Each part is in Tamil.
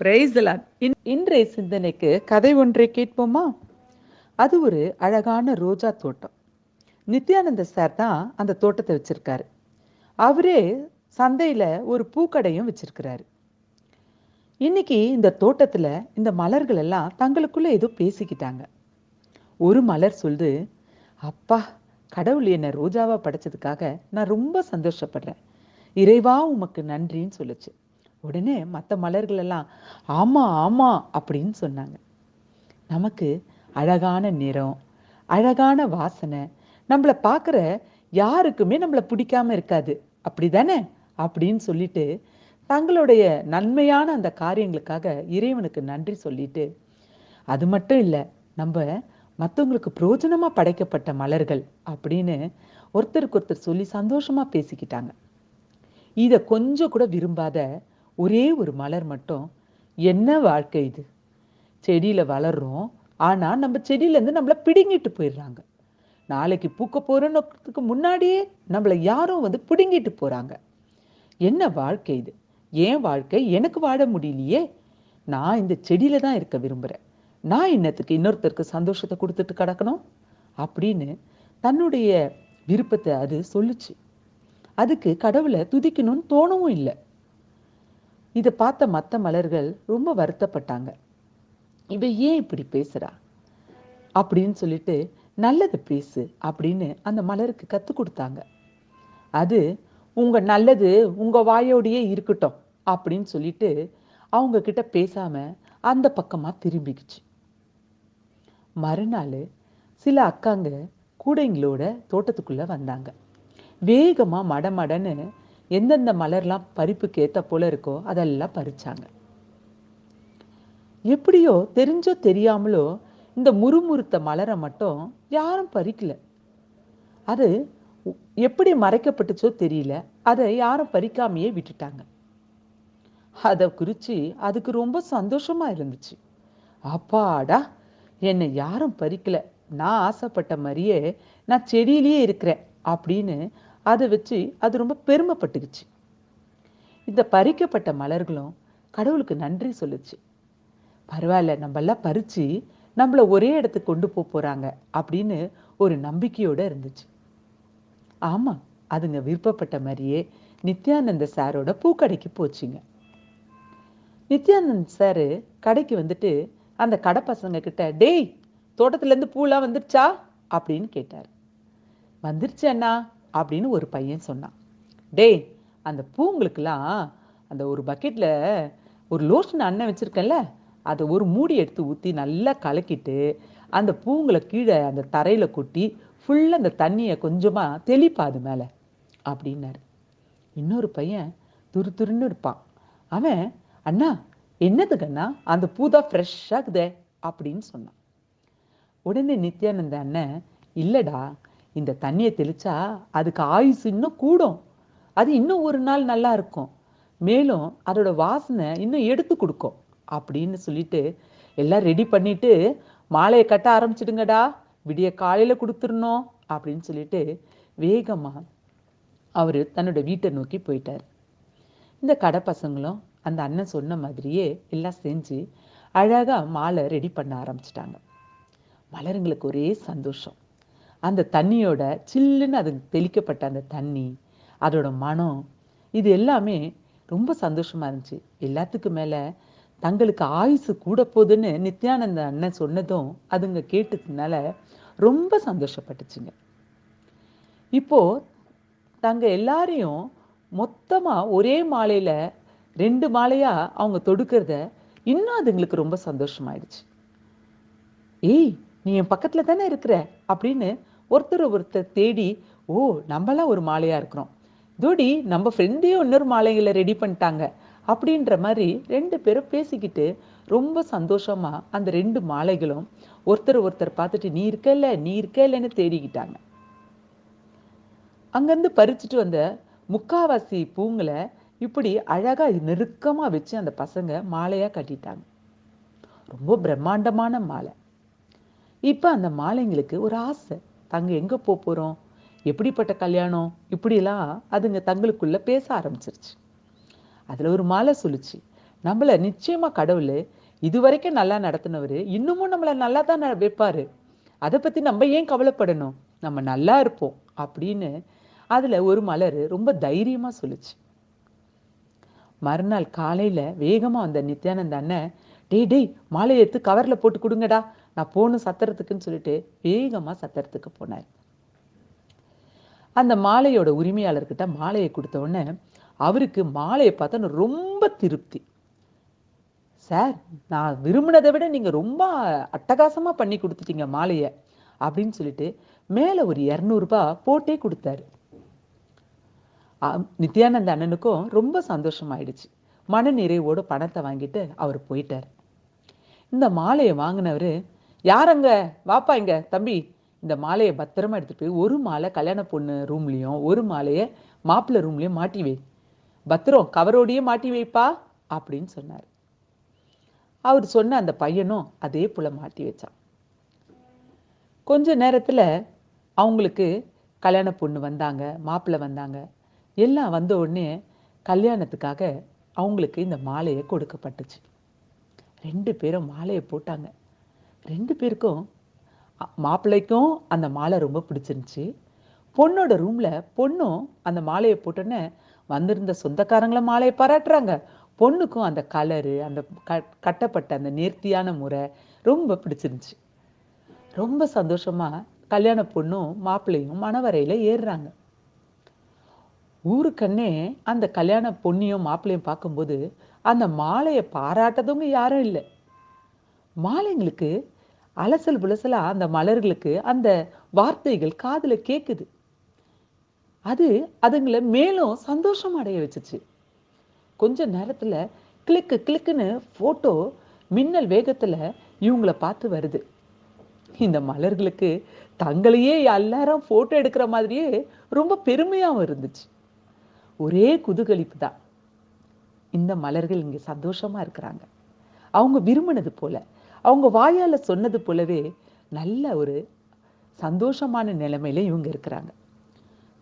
பிரைஸ் இன்றைய சிந்தனைக்கு கதை ஒன்றை கேட்போமா? அது ஒரு அழகான ரோஜா தோட்டம். நித்யானந்த சார் தான் அந்த தோட்டத்தை வச்சிருக்காரு. அவரே சந்தையில ஒரு பூக்கடையும் வச்சிருக்கிறாரு. இன்னைக்கு இந்த தோட்டத்துல இந்த மலர்கள் எல்லாம் தங்களுக்குள்ள ஏதோ பேசிக்கிட்டாங்க. ஒரு மலர் சொல்லுது அப்பா கடவுள் என்னை ரோஜாவா படைச்சதுக்காக நான் ரொம்ப சந்தோஷப்படுறேன். இறைவா உமக்கு நன்றின்னு சொல்லுச்சு. உடனே மற்ற மலர்கள் எல்லாம் ஆமா ஆமா அப்படின்னு சொன்னாங்க. நமக்கு அழகான நிறம் அழகான வாசனை நம்மளை பார்க்குற யாருக்குமே நம்மளை பிடிக்காம இருக்காது. அப்படி தானே அப்படின்னு சொல்லிட்டு தங்களுடைய நன்மையான அந்த காரியங்களுக்காக இறைவனுக்கு நன்றி சொல்லிட்டு அது மட்டும் இல்லை நம்ம மற்றவங்களுக்கு பிரயோஜனமா படைக்கப்பட்ட மலர்கள் அப்படின்னு ஒருத்தருக்கு ஒருத்தர் சொல்லி சந்தோஷமாக பேசிக்கிட்டாங்க. இதை கொஞ்சம் கூட விரும்பாத ஒரே ஒரு மலர் மட்டும். என்ன வாழ்க்கை இது? செடியில் வளர்றோம். ஆனால் நம்ம செடியிலேருந்து நம்மளை பிடுங்கிட்டு போயிடுறாங்க. நாளைக்கு பூக்க போகிறோன்னுக்கு முன்னாடியே நம்மளை யாரும் வந்து பிடுங்கிட்டு போகிறாங்க என்ன வாழ்க்கை இது? ஏன் வாழ்க்கை? எனக்கு வாழ முடியலையே. நான் இந்த செடியில் தான் இருக்க விரும்புகிறேன் நான் என்னத்துக்கு இன்னொருத்தருக்கு சந்தோஷத்தை கொடுத்துட்டு கிடக்கணும். அப்படின்னு தன்னுடைய விருப்பத்தை அது சொல்லுச்சு. அதுக்கு கடவுளை துதிக்கணும்னு தோணவும் இல்லை. இதை பார்த்த மற்ற மலர்கள் ரொம்ப வருத்தப்பட்டாங்க. இவ ஏன் இப்படி பேசுறா? அப்படின்னு சொல்லிட்டு நல்லது பேசு அப்படின்னு அந்த மலருக்கு கற்றுக் கொடுத்தாங்க. அது உங்க நல்லது உங்க வாயோடையே இருக்கட்டும் அப்படின்னு சொல்லிட்டு அவங்க கிட்ட பேசாம அந்த பக்கமா திரும்பிக்குச்சு. மறுநாள் சில அக்காங்க கூடைங்களோட தோட்டத்துக்குள்ள வந்தாங்க. வேகமா மடமடன்னு எந்தெந்த மலர்லாம் பறிப்புக்கு ஏற்ற போல இருக்கோ அதெல்லாம் பறிச்சாங்க. எப்படியோ தெரிஞ்சோ தெரியாமலோ இந்த முறுமுறுத்த மலரை மட்டும் யாரும் பறிக்கல. அது எப்படி மறைக்கப்பட்டுச்சோ தெரியல. அதை யாரும் பறிக்காமையே விட்டுட்டாங்க. அதை குறித்து அதுக்கு ரொம்ப சந்தோஷமா இருந்துச்சு. அப்பாடா என்னை யாரும் பறிக்கல. நான் ஆசைப்பட்ட மாதிரியே நான் செடியிலேயே இருக்கிறேன் அப்படின்னு அதை வச்சு அது ரொம்ப பெருமைப்பட்டுக்குச்சு. இந்த பறிக்கப்பட்ட மலர்களும் கடவுளுக்கு நன்றி சொல்லுச்சு. பரவாயில்ல நம்மெல்லாம் பறித்து நம்மள ஒரே இடத்துக்கு கொண்டு போக போகிறாங்க அப்படின்னு ஒரு நம்பிக்கையோடு இருந்துச்சு. ஆமாம் அதுங்க விருப்பப்பட்ட மாதிரியே நித்யானந்த சாரோட பூக்கடைக்கு போச்சுங்க. நித்யானந்த் சார் கடைக்கு வந்துட்டு அந்த கடை பசங்க கிட்ட டேய் தோட்டத்துலேருந்து பூலாம் வந்துருச்சா? அப்படின்னு கேட்டார். வந்துருச்சு அண்ணா. அப்படின்னு ஒரு பையன் சொன்னான். டேய் அந்த பூங்களுக்கெல்லாம் அந்த ஒரு பக்கெட்டில் ஒரு லோஷன் அண்ணன் வச்சுருக்கேன்ல அதை ஒரு மூடி எடுத்து ஊற்றி நல்லா கலக்கிட்டு அந்த பூங்களை கீழே அந்த தரையில் கொட்டி ஃபுல்லாக அந்த தண்ணியை கொஞ்சமாக தெளிப்பா அது மேலே அப்படின்னாரு. இன்னொரு பையன் துரு துருன்னு இருப்பான். அவன் அண்ணா என்னதுக்குண்ணா அந்த பூ தான் ஃப்ரெஷ்ஷாகுதே அப்படின்னு சொன்னான். உடனே நித்யானந்த அண்ணன் இல்லைடா இந்த தண்ணியை தெளிச்சா அதுக்கு ஆயுசு இன்னும் கூடும். அது இன்னும் ஒரு நாள் நல்லா இருக்கும். மேலும் அதோட வாசனை இன்னும் எடுத்து கொடுக்கும் அப்படின்னு சொல்லிட்டு எல்லாம் ரெடி பண்ணிட்டு மாலையை கட்ட ஆரம்பிச்சிடுங்கடா. விடிய காலையில் கொடுத்துடணும் அப்படின்னு சொல்லிட்டு வேகமாக அவர் தன்னோட வீட்டை நோக்கி போயிட்டார். இந்த கடை பசங்களும் அந்த அண்ணன் சொன்ன மாதிரியே எல்லாம் செஞ்சு அழகாக மாலை ரெடி பண்ண ஆரம்பிச்சிட்டாங்க. மலருங்களுக்கு ஒரே சந்தோஷம். அந்த தண்ணியோட சில்லுன்னு அது தெளிக்கப்பட்ட அந்த தண்ணி அதோட மனம் இது எல்லாமே ரொம்ப சந்தோஷமாக இருந்துச்சு. எல்லாத்துக்கும் மேலே தங்களுக்கு ஆயுசு கூட போகுதுன்னு நித்யானந்த அண்ணன் சொன்னதும் அதுங்க கேட்டதுனால ரொம்ப சந்தோஷப்பட்டுச்சுங்க. இப்போ தங்க எல்லாரையும் மொத்தமாக ஒரே மாலையில் ரெண்டு மாலையாக அவங்க தொடுக்கிறத இன்னும் அதுங்களுக்கு ரொம்ப சந்தோஷமாயிடுச்சு. ஏய் நீ என் பக்கத்தில் தானே இருக்கிற? அப்படின்னு ஒருத்தர் ஒருத்தர் தேடி ஓ நம்மளாம் ஒரு மாலையாக இருக்கிறோம். தோடி நம்ம ஃப்ரெண்டையும் இன்னொரு மாலைகளை ரெடி பண்ணிட்டாங்க. அப்படின்ற மாதிரி ரெண்டு பேரும் பேசிக்கிட்டு ரொம்ப சந்தோஷமா அந்த ரெண்டு மாலைகளும் ஒருத்தர் ஒருத்தர் பார்த்துட்டு நீ இருக்கல்ல நீ இருக்கல்லன்னு தேடிக்கிட்டாங்க. அங்கேருந்து பறிச்சுட்டு வந்த முக்காவாசி பூங்களை இப்படி அழகாக நெருக்கமாக வச்சு அந்த பசங்க மாலையாக கட்டிட்டாங்க. ரொம்ப பிரம்மாண்டமான மாலை. இப்போ அந்த மாலைங்களுக்கு ஒரு ஆசை. தங்க எங்க போக போறோம்? எப்படிப்பட்ட கல்யாணம்? இப்படிலாம் அதுங்க தங்களுக்குள்ள பேச ஆரம்பிச்சிருச்சு. அதுல ஒரு மாலை சொல்லுச்சு நம்மள நிச்சயமா கடவுள் இதுவரைக்கும் நல்லா நடத்தினவர் இன்னமும் நம்மளை நல்லா தான் வைப்பார் வைப்பாரு. அதை பத்தி நம்ம ஏன் கவலைப்படணும்? நம்ம நல்லா இருப்போம் அப்படின்னு அதுல ஒரு மலர் ரொம்ப தைரியமா சொல்லுச்சு மறுநாள் காலையில வேகமாக வந்த நித்யானந்த அண்ணன் டேய் டேய் மாலையை எடுத்து கவர்ல போட்டு கொடுங்கடா. நான் போகணும் சத்திரத்துக்குன்னு சொல்லிட்டு வேகமாக சத்திரத்துக்கு போனார். அந்த மாலையோட உரிமையாளர்கிட்ட மாலையை கொடுத்த உடனே அவருக்கு மாலையை பார்த்தா ரொம்ப திருப்தி. சார் நான் விரும்பினதை விட நீங்கள் ரொம்ப அட்டகாசமாக பண்ணி கொடுத்துட்டீங்க மாலையை அப்படின்னு சொல்லிட்டு மேலே ஒரு இரநூறுபா போட்டே கொடுத்தாரு. நித்யானந்த அண்ணனுக்கும் ரொம்ப சந்தோஷமாயிடுச்சு. மன நிறைவோடு பணத்தை வாங்கிட்டு அவர் போயிட்டார். இந்த மாலையை வாங்கினவர் யாரங்க? வாப்பா இங்க தம்பி. இந்த மாலையை பத்திரமா எடுத்துட்டு போய் ஒரு மாலை கல்யாண பொண்ணு ரூம்லேயும் ஒரு மாலையை மாப்பிள்ளை ரூம்லேயும் மாட்டி வை. பத்திரம் கவரோடையே மாட்டி வைப்பா? அப்படின்னு சொன்னார். அவர் சொன்ன அந்த பையனும் அதே போல மாட்டி வச்சான். கொஞ்ச நேரத்தில் அவங்களுக்கு கல்யாண பொண்ணு வந்தாங்க மாப்பிள்ளை வந்தாங்க. எல்லாம் வந்த உடனே கல்யாணத்துக்காக அவங்களுக்கு இந்த மாலையை கொடுக்கப்பட்டுச்சு. ரெண்டு பேரும் மாலையை போட்டாங்க. ரெண்டு பேருக்கும் மாப்பிள்ளைக்கும் அந்த மாலை ரொம்ப பிடிச்சிருந்துச்சு. பொண்ணோட ரூமில் பொண்ணும் அந்த மாலையை போட்டோன்னே வந்திருந்த சொந்தக்காரங்களை மாலையை பாராட்டுறாங்க. பொண்ணுக்கும் அந்த கலரு அந்த கட்டப்பட்ட அந்த நேர்த்தியான முறை ரொம்ப பிடிச்சிருந்துச்சு. ரொம்ப சந்தோஷமாக கல்யாண பொண்ணும் மாப்பிள்ளையும் மணவரையில் ஏறுறாங்க. ஊருக்கண்ணே அந்த கல்யாண பொண்ணையும் மாப்பிள்ளையும் பார்க்கும்போது அந்த மாலையை பாராட்டதவங்க யாரும் இல்லை. மாலைங்களுக்கு அலசல் புலசலா அந்த மலர்களுக்கு அந்த வார்த்தைகள் காதுல கேக்குது. அது அதுங்களை மேலும் சந்தோஷம் அடைய வச்சுச்சு. கொஞ்ச நேரத்துல கிளிக்கு கிளிக்குன்னு போட்டோ மின்னல் வேகத்துல இவங்கள பார்த்து வருது. இந்த மலர்களுக்கு தங்களையே எல்லாரும் போட்டோ எடுக்கிற மாதிரியே ரொம்ப பெருமையாகவும் இருந்துச்சு. ஒரே குதூகலிப்பு தான். இந்த மலர்கள் இங்கே சந்தோஷமாக இருக்கிறாங்க. அவங்க விரும்பினது போல அவங்க வாயால் சொன்னது போலவே நல்ல ஒரு சந்தோஷமான நிலைமையில இவங்க இருக்கிறாங்க.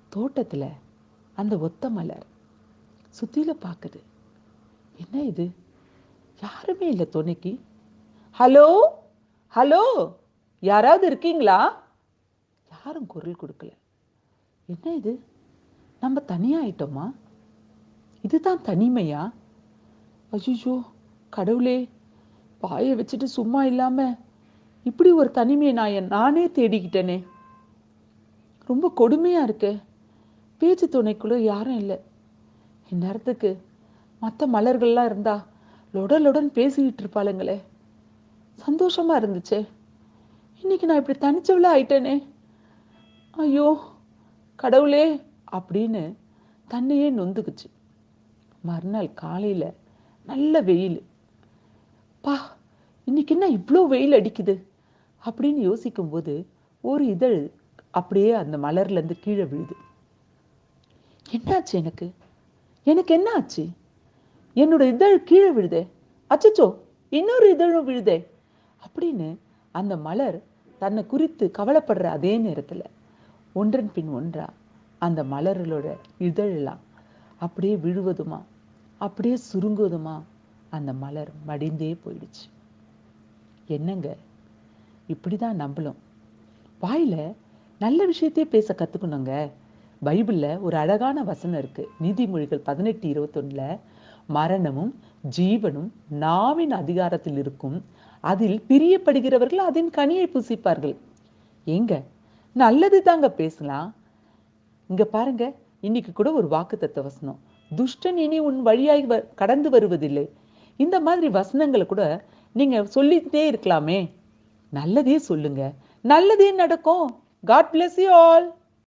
தோட்டத்தில் அந்த ஒத்த மலர் சுற்றியில் பார்க்குது என்ன இது? யாருமே இல்லை துணைக்கு. ஹலோ? ஹலோ? யாராவது இருக்கீங்களா? யாரும் குரல் கொடுக்கல. என்ன இது? நம்ம தனியா ஆயிட்டோமா? இதுதான் தனிமையா? அஜிஜோ கடவுளே. பாயை வச்சுட்டு சும்மா இல்லாம இப்படி ஒரு தனிமையை நான் என் நானே தேடிக்கிட்டேனே. ரொம்ப கொடுமையா இருக்கே. பேச்சு துணைக்குள்ளே யாரும் இல்லை. இந்நேரத்துக்கு மற்ற மலர்கள்லாம் இருந்தா லொடலுடன் பேசிக்கிட்டு இருப்பாளுங்களே. சந்தோஷமா இருந்துச்சே. இன்னைக்கு நான் இப்படி தனிச்சவளா ஆயிட்டேனே. ஐயோ கடவுளே அப்படின்னு தன்னையே நொந்துக்குச்சு. மறுநாள் காலையில நல்ல வெயில். பா இன்னைக்கு என்ன இவ்வளோ வெயில் அடிக்குது? அப்படின்னு யோசிக்கும்போது ஒரு இதழ் அப்படியே அந்த மலர்லேருந்து கீழே விழுது. என்னாச்சு எனக்கு? எனக்கு என்ன ஆச்சு என்னோட இதழ் கீழே விழுதே. அச்சச்சோ இன்னொரு இதழும் விழுதே. அப்படின்னு அந்த மலர் தன்னை குறித்து கவலைப்படுற அதே நேரத்தில் ஒன்றன் பின் ஒன்றா அந்த மலர்களோட இதழெல்லாம் அப்படியே விழுவதுமா? அப்படியே சுருங்குவதுமா? அந்த மலர் மடிந்தே போயிடுச்சு. என்னங்க? இப்படிதான் நம்பலும் வாயில நல்ல விஷயத்தையே பேச கற்றுக்கணுங்க பைபிளில் ஒரு அழகான வசனம் இருக்கு. நீதிமொழிகள் பதினெட்டு இருபத்தொன்னில் மரணமும் ஜீவனும் நாவின் அதிகாரத்தில் இருக்கும். அதில் பிரியப்படுகிறவர்கள் அதன் கனியை புசிப்பார்கள். ஏங்க நல்லது தாங்க பேசலாம். இங்க பாருங்க இன்னைக்கு கூட ஒரு வாக்குத்தத்த வசனம். துஷ்டன் இனி உன் வழியாய் கடந்து வருவதில்லை. இந்த மாதிரி வசனங்களை கூட நீங்கள் சொல்லிட்டே இருக்கலாமே. நல்லதே சொல்லுங்க. நல்லதே நடக்கும். God bless you all